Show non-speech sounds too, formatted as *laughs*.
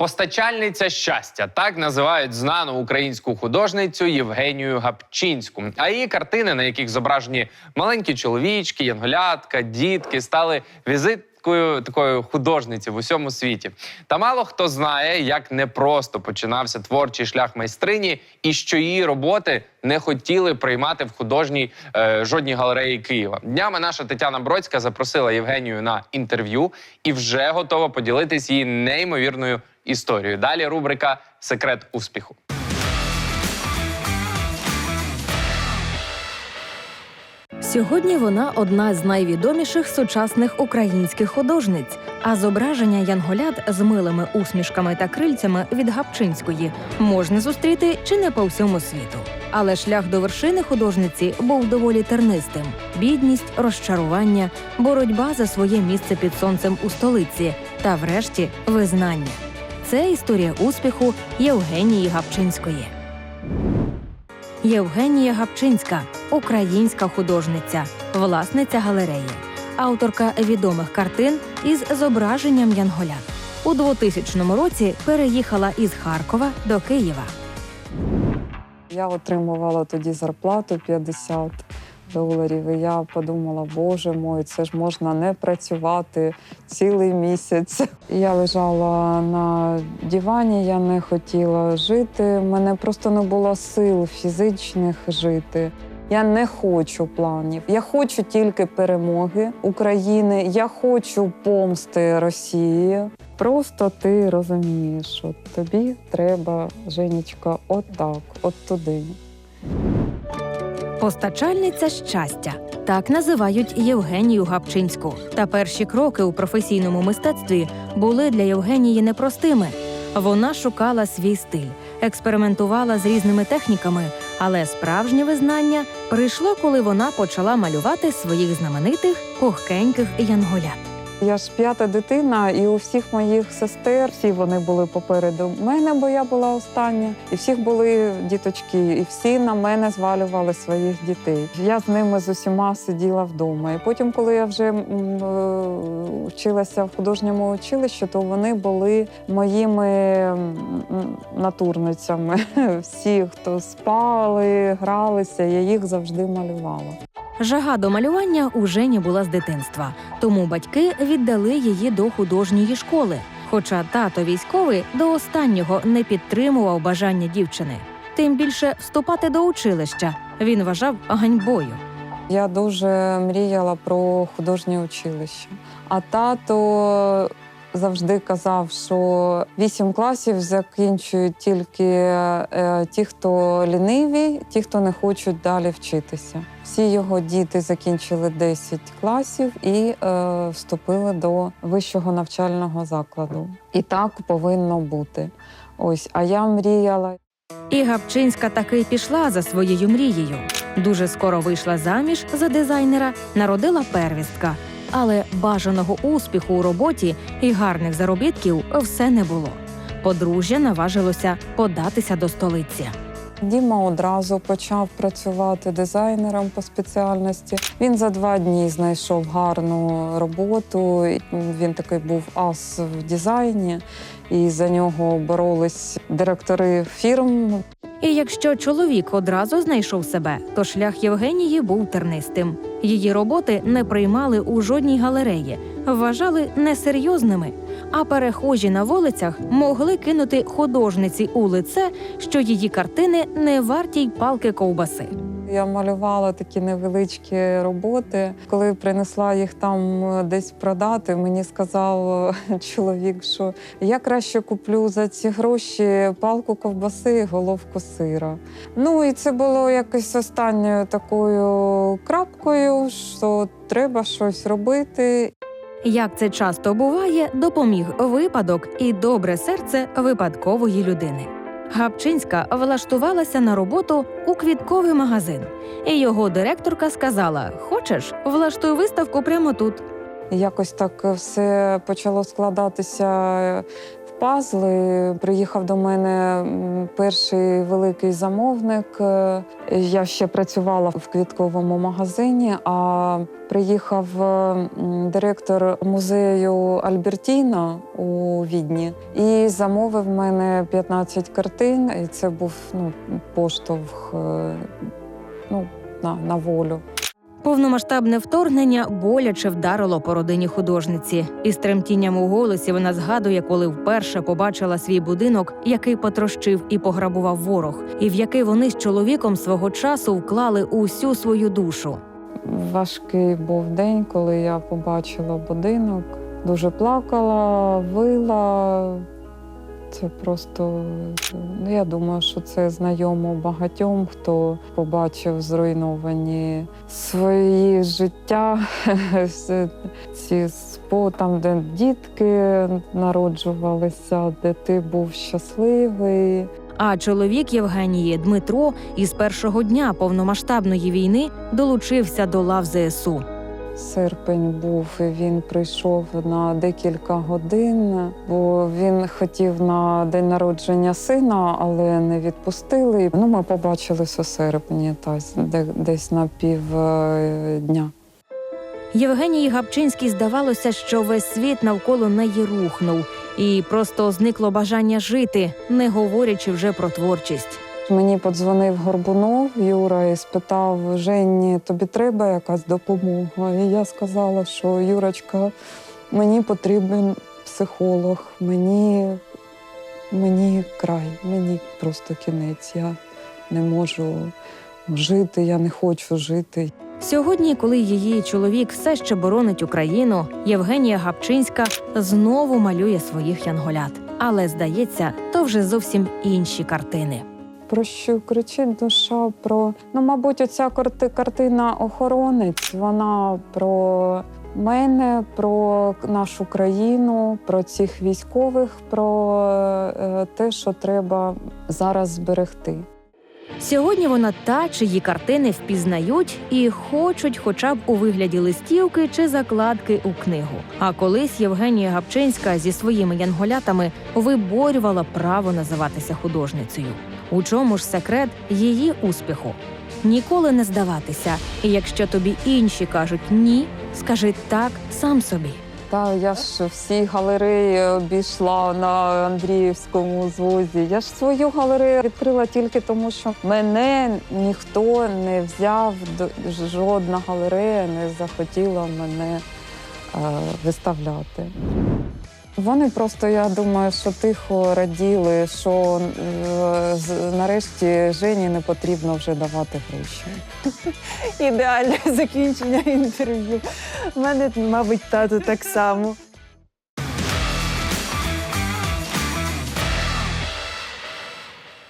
Постачальниця щастя так називають знану українську художницю Євгенію Гапчинську. А її картини, на яких зображені маленькі чоловічки, янголятка, дітки, стали візиткою такої художниці в усьому світі. Та мало хто знає, як непросто починався творчий шлях майстрині, і що її роботи не хотіли приймати в художній е, жодній галереї Києва. Днями наша Тетяна Бродська запросила Євгенію на інтерв'ю і вже готова поділитись її неймовірною історією. Далі рубрика Секрет успіху. Сьогодні вона одна з найвідоміших сучасних українських художниць. А зображення янголят з милими усмішками та крильцями від Гапчинської можна зустріти чи не по всьому світу. Але шлях до вершини художниці був доволі тернистим: бідність, розчарування, боротьба за своє місце під сонцем у столиці та, врешті, визнання. Це історія успіху Євгенії Гапчинської. Євгенія Гапчинська українська художниця, власниця галереї, авторка відомих картин із зображенням янголят. У 2000 році переїхала із Харкова до Києва. Я отримувала тоді зарплату 50 доларів. І я подумала, боже мой, це ж можна не працювати цілий місяць. Я лежала на дивані, я не хотіла жити. У мене просто не було сил фізичних жити. Я не хочу планів. Я хочу тільки перемоги України. Я хочу помсти Росії. Просто ти розумієш, що тобі треба, Женечка, отак, от туди. Постачальниця щастя так називають Євгенію Гапчинську. Та перші кроки у професійному мистецтві були для Євгенії непростими. Вона шукала свій стиль, експериментувала з різними техніками, але справжнє визнання прийшло, коли вона почала малювати своїх знаменитих пухкеньких янголят. Я ж п'ята дитина, і у всіх моїх сестер всі вони були попереду мене, бо я була остання. І всіх були діточки, і всі на мене звалювали своїх дітей. Я з ними з усіма сиділа вдома. І потім, коли я вже м, е, вчилася в художньому училищі, то вони були моїми натурницями. *laughs* Всі, хто спали, гралися, я їх завжди малювала. Жага до малювання у Жені була з дитинства, тому батьки віддали її до художньої школи. Хоча тато військовий до останнього не підтримував бажання дівчини. Тим більше вступати до училища він вважав ганьбою. Я дуже мріяла про художнє училище. А тато завжди казав, що вісім класів закінчують тільки е, ті, хто ліниві, ті, хто не хочуть далі вчитися. Всі його діти закінчили 10 класів і е, вступили до вищого навчального закладу. І так повинно бути. Ось, а я мріяла. І Гапчинська таки пішла за своєю мрією. Дуже скоро вийшла заміж за дизайнера, народила первістка. Але бажаного успіху у роботі і гарних заробітків все не було. Подружжя наважилося податися до столиці. Діма одразу почав працювати дизайнером по спеціальності. Він за два дні знайшов гарну роботу. Він такий був ас в дизайні, і за нього боролись директори фірм. І якщо чоловік одразу знайшов себе, то шлях Євгенії був тернистим. Її роботи не приймали у жодній галереї, вважали несерйозними. А перехожі на вулицях могли кинути художниці у лице, що її картини не варті й палки ковбаси. Я малювала такі невеличкі роботи. Коли принесла їх там е, десь продати, мені сказав е, *laughs* чоловік, що я краще куплю за ці гроші палку ковбаси і головку сира. Ну і це було якось останньою такою крапкою, що треба щось робити. Як це часто буває, допоміг випадок і добре серце випадкової людини. Гапчинська влаштувалася на роботу у квітковий магазин, і його директорка сказала: Хочеш, влаштуй виставку прямо тут. Якось так все почало складатися пазли. Приїхав до мене перший великий замовник. Е, Я ще працювала в квітковому магазині. А приїхав е, директор музею Альбертіна у Відні і замовив мене 15 картин. І це був ну, поштовх е, ну, на, на волю. Повномасштабне вторгнення боляче вдарило по родині художниці. Із тремтінням у голосі вона згадує, коли вперше побачила свій будинок, який потрощив і пограбував ворог, і в який вони з чоловіком свого часу вклали усю свою душу. Важкий був день, коли я побачила будинок. Дуже плакала, вила. Це просто, ну я думаю, що це знайомо багатьом, хто побачив зруйновані свої життя, *laughs* ці спо, там, де дітки народжувалися, де ти був щасливий. А чоловік Євгенії Дмитро із першого дня повномасштабної війни долучився до лав ЗСУ. Серпень був, і він прийшов на декілька годин, бо він хотів на день народження сина, але не відпустили. Ну, ми побачились у серпні, та десь на пів е. Євгенії Гапчинській здавалося, що весь світ навколо неї рухнув, і просто зникло бажання жити, не говорячи вже про творчість. Мені подзвонив Горбунов Юра і спитав: Жені, тобі треба якась допомога? І я сказала, що Юрочка, мені потрібен психолог, мені, мені край, мені просто кінець. Я не можу жити, я не хочу жити. Сьогодні, коли її чоловік все ще боронить Україну, Євгенія Гапчинська знову малює своїх янголят. Але здається, то вже зовсім інші картини. Про що кричить душа? Про ну, мабуть, оця карти- картина охоронець. Вона про мене, про нашу країну, про цих військових, про е, те, що треба зараз зберегти. Сьогодні вона та, чиї картини впізнають і хочуть, хоча б у вигляді листівки чи закладки у книгу. А колись Євгенія Гапчинська зі своїми янголятами виборювала право називатися художницею. У чому ж секрет її успіху? Ніколи не здаватися. І якщо тобі інші кажуть ні, скажи так сам собі. Та я ж всі галереї обійшла на Андріївському звозі. Я ж свою галерею відкрила тільки тому, що мене ніхто не взяв, жодна галерея не захотіла мене е, виставляти. Вони просто, я думаю, що тихо раділи, що е, нарешті Жені не потрібно вже давати гроші. Ідеальне закінчення інтерв'ю. У мене, мабуть, тато так само.